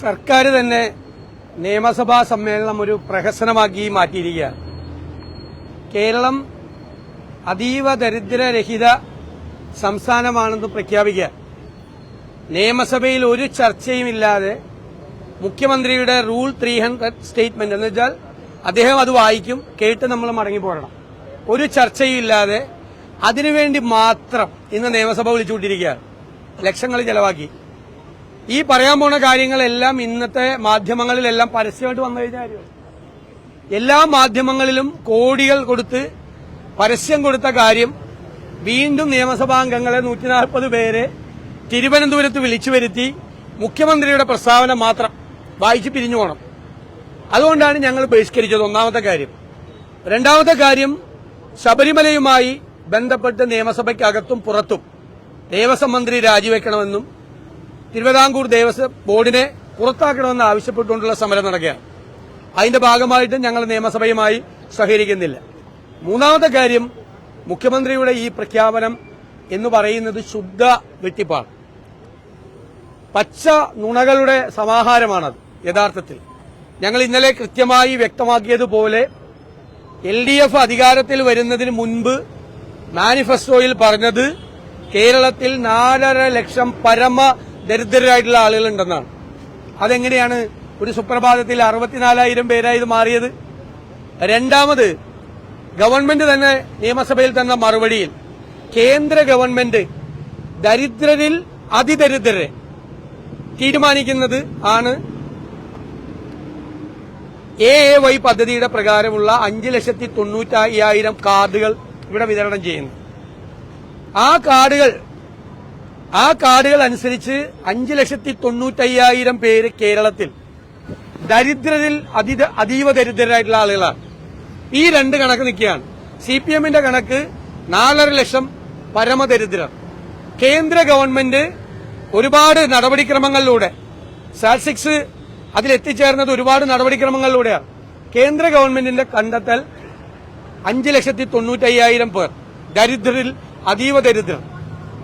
സർക്കാർ തന്നെ നിയമസഭാ സമ്മേളനം ഒരു പ്രഹസനമാക്കി മാറ്റിയിരിക്കുകയാണ്. കേരളം അതീവ ദരിദ്രരഹിത സംസ്ഥാനമാണെന്ന് പ്രഖ്യാപിക്കുക. നിയമസഭയിൽ ഒരു ചർച്ചയുമില്ലാതെ മുഖ്യമന്ത്രിയുടെ റൂൾ ത്രീ ഹൺഡ്രഡ് സ്റ്റേറ്റ്മെന്റ് എന്ന് വെച്ചാൽ അദ്ദേഹം അത് വായിക്കും കേട്ട് നമ്മൾ മടങ്ങിപ്പോടണം ഒരു ചർച്ചയും ഇല്ലാതെ അതിനുവേണ്ടി മാത്രം ഇന്ന് നിയമസഭ വിളിച്ചുകൊണ്ടിരിക്കുകയാണ് ലക്ഷങ്ങൾ ചെലവാക്കി. ഈ പറയാൻ പോണ കാര്യങ്ങളെല്ലാം ഇന്നത്തെ മാധ്യമങ്ങളിലെല്ലാം പരസ്യമായിട്ട് വന്നു കഴിഞ്ഞാൽ എല്ലാ മാധ്യമങ്ങളിലും കോടികൾ കൊടുത്ത് പരസ്യം കൊടുത്ത കാര്യം വീണ്ടും നിയമസഭാംഗങ്ങളെ നൂറ്റി നാൽപ്പത് പേരെ തിരുവനന്തപുരത്ത് വിളിച്ചു വരുത്തി മുഖ്യമന്ത്രിയുടെ പ്രസ്താവന മാത്രം വായിച്ച് പിരിഞ്ഞു പോകണം. അതുകൊണ്ടാണ് ഞങ്ങൾ ബഹിഷ്കരിച്ചത് ഒന്നാമത്തെ കാര്യം. രണ്ടാമത്തെ കാര്യം ശബരിമലയുമായി ബന്ധപ്പെട്ട് നിയമസഭയ്ക്കകത്തും പുറത്തും ദേവസ്വം മന്ത്രി രാജിവെക്കണമെന്നും തിരുവിതാംകൂർ ദേവസ്വം ബോർഡിനെ പുറത്താക്കണമെന്ന് ആവശ്യപ്പെട്ടുകൊണ്ടുള്ള സമരം നടക്കുകയാണ്. അതിന്റെ ഭാഗമായിട്ട് ഞങ്ങൾ നിയമസഭയുമായി സഹകരിക്കുന്നില്ല. മൂന്നാമത്തെ കാര്യം മുഖ്യമന്ത്രിയുടെ ഈ പ്രഖ്യാപനം എന്ന് പറയുന്നത് ശുദ്ധ വെട്ടിപ്പാണ്. പച്ച നുണകളുടെ സമാഹാരമാണത് യഥാർത്ഥത്തിൽ. ഞങ്ങൾ ഇന്നലെ കൃത്യമായി വ്യക്തമാക്കിയതുപോലെ എൽ ഡി എഫ് അധികാരത്തിൽ വരുന്നതിന് മുൻപ് മാനിഫെസ്റ്റോയിൽ പറഞ്ഞത് കേരളത്തിൽ നാലര ലക്ഷം പരമ ദരിദ്രരായിട്ടുള്ള ആളുകളുണ്ടെന്നാണ്. അതെങ്ങനെയാണ് ഒരു സുപ്രഭാതത്തിൽ അറുപത്തിനാലായിരം പേരായി ഇത് മാറിയത്? രണ്ടാമത് ഗവൺമെന്റ് തന്നെ നിയമസഭയിൽ തന്ന മറുപടിയിൽ കേന്ദ്ര ഗവൺമെന്റ് ദരിദ്രരിൽ അതിദരിദ്രരെ തീരുമാനിക്കുന്നത് ആണ്. എ എ വൈ പദ്ധതിയുടെ പ്രകാരമുള്ള അഞ്ച് ലക്ഷത്തി തൊണ്ണൂറ്റയ്യായിരം കാർഡുകൾ ഇവിടെ വിതരണം ചെയ്യുന്നു. ആ കാർഡുകൾ ആ കാർഡുകൾ അനുസരിച്ച് അഞ്ച് ലക്ഷത്തി തൊണ്ണൂറ്റയ്യായിരം പേര് കേരളത്തിൽ ദരിദ്രരിൽ അതി അതീവ ദരിദ്രരായിട്ടുള്ള ആളുകളാണ്. ഈ രണ്ട് കണക്ക് നിൽക്കുകയാണ്. സി പി എമ്മിന്റെ കണക്ക് നാലര ലക്ഷം പരമദരിദ്രർ. കേന്ദ്ര ഗവൺമെന്റ് ഒരുപാട് നടപടിക്രമങ്ങളിലൂടെ സാറ്റ്സിക്സ് അതിലെത്തിച്ചേർന്നത് ഒരുപാട് നടപടിക്രമങ്ങളിലൂടെയാണ്. കേന്ദ്ര ഗവൺമെന്റിന്റെ കണ്ടെത്തൽ അഞ്ച് ലക്ഷത്തി തൊണ്ണൂറ്റയ്യായിരം പേർ ദരിദ്രരിൽ അതീവ ദരിദ്രർ.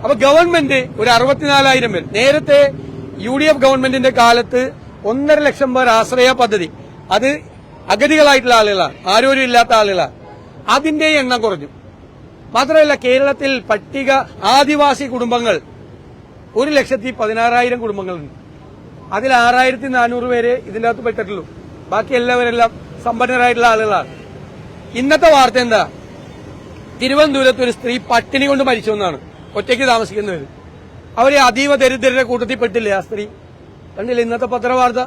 അപ്പൊ ഗവൺമെന്റ് ഒരു അറുപത്തിനാലായിരം പേർ. നേരത്തെ യു ഡി എഫ് ഗവൺമെന്റിന്റെ കാലത്ത് ഒന്നര ലക്ഷം പേർ ആശ്രയ പദ്ധതി. അത് അഗതികളായിട്ടുള്ള ആളുകളാണ്. ആരോരും ഇല്ലാത്ത ആളുകളാണ്. അതിന്റെ എണ്ണം കുറഞ്ഞു. മാത്രമല്ല കേരളത്തിൽ പട്ടിക ആദിവാസി കുടുംബങ്ങൾ ഒരു ലക്ഷത്തി പതിനാറായിരം കുടുംബങ്ങളുണ്ട്. അതിൽ ആറായിരത്തി നാനൂറ് പേരെ ഇതിന്റെ അകത്ത് പെട്ടിട്ടുള്ളൂ. ബാക്കി എല്ലാവരെല്ലാം സമ്പന്നരായിട്ടുള്ള ആളുകളാണ്. ഇന്നത്തെ വാർത്ത എന്താ? തിരുവനന്തപുരത്ത് ഒരു സ്ത്രീ പട്ടിണി കൊണ്ട് മരിച്ചു എന്നാണ്. ഒറ്റയ്ക്ക് താമസിക്കുന്നവർ അവരെ അതീവ ദരിദ്രരുടെ കൂട്ടത്തിൽ പെട്ടില്ലേ ആ സ്ത്രീ? കണ്ടില്ലേ ഇന്നത്തെ പത്രവാർത്ത?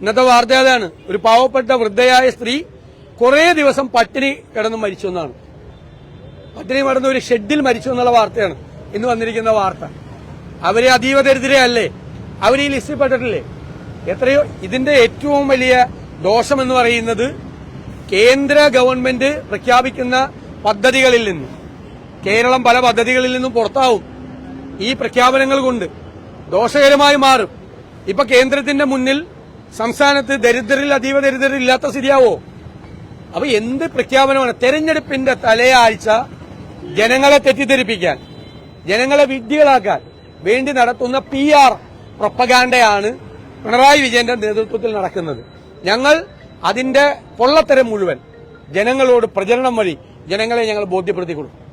ഇന്നത്തെ വാർത്ത അതാണ് ഒരു പാവപ്പെട്ട വൃദ്ധയായ സ്ത്രീ കുറേ ദിവസം പട്ടിണി കിടന്ന് മരിച്ചു എന്നാണ്. പട്ടിണി കിടന്ന് ഒരു ഷെഡിൽ മരിച്ചു എന്നുള്ള വാർത്തയാണ് ഇന്ന് വന്നിരിക്കുന്ന വാർത്ത. അവരെ അതീവ ദരിദ്രയല്ലേ? അവർ ഈ ലിസ്റ്റിൽ പെട്ടിട്ടില്ലേ? എത്രയോ ഇതിന്റെ ഏറ്റവും വലിയ ദോഷമെന്ന് പറയുന്നത് കേന്ദ്ര ഗവൺമെന്റ് പ്രഖ്യാപിക്കുന്ന പദ്ധതികളിൽ നിന്ന്. കേരളം പല പദ്ധതികളിൽ നിന്നും പുറത്താവും. ഈ പ്രഖ്യാപനങ്ങൾ കൊണ്ട് ദോഷകരമായി മാറും. ഇപ്പൊ കേന്ദ്രത്തിന്റെ മുന്നിൽ സംസ്ഥാനത്ത് ദരിദ്രരിൽ അതീവ ദരിദ്രരിൽ ഇല്ലാത്ത സ്ഥിതിയാവോ? അപ്പൊ എന്ത് പ്രഖ്യാപനമാണ്? തെരഞ്ഞെടുപ്പിന്റെ തലയാഴ്ച ജനങ്ങളെ തെറ്റിദ്ധരിപ്പിക്കാൻ ജനങ്ങളെ വിഡ്ഢികളാക്കാൻ വേണ്ടി നടത്തുന്ന പി ആർ പ്രൊപ്പഗാൻഡയാണ് പിണറായി വിജയന്റെ നേതൃത്വത്തിൽ നടക്കുന്നത്. ഞങ്ങൾ അതിന്റെ പൊള്ളത്തരം മുഴുവൻ ജനങ്ങളോട് പ്രചരണം വഴി ജനങ്ങളെ ഞങ്ങൾ ബോധ്യപ്പെടുത്തി കൊടുക്കും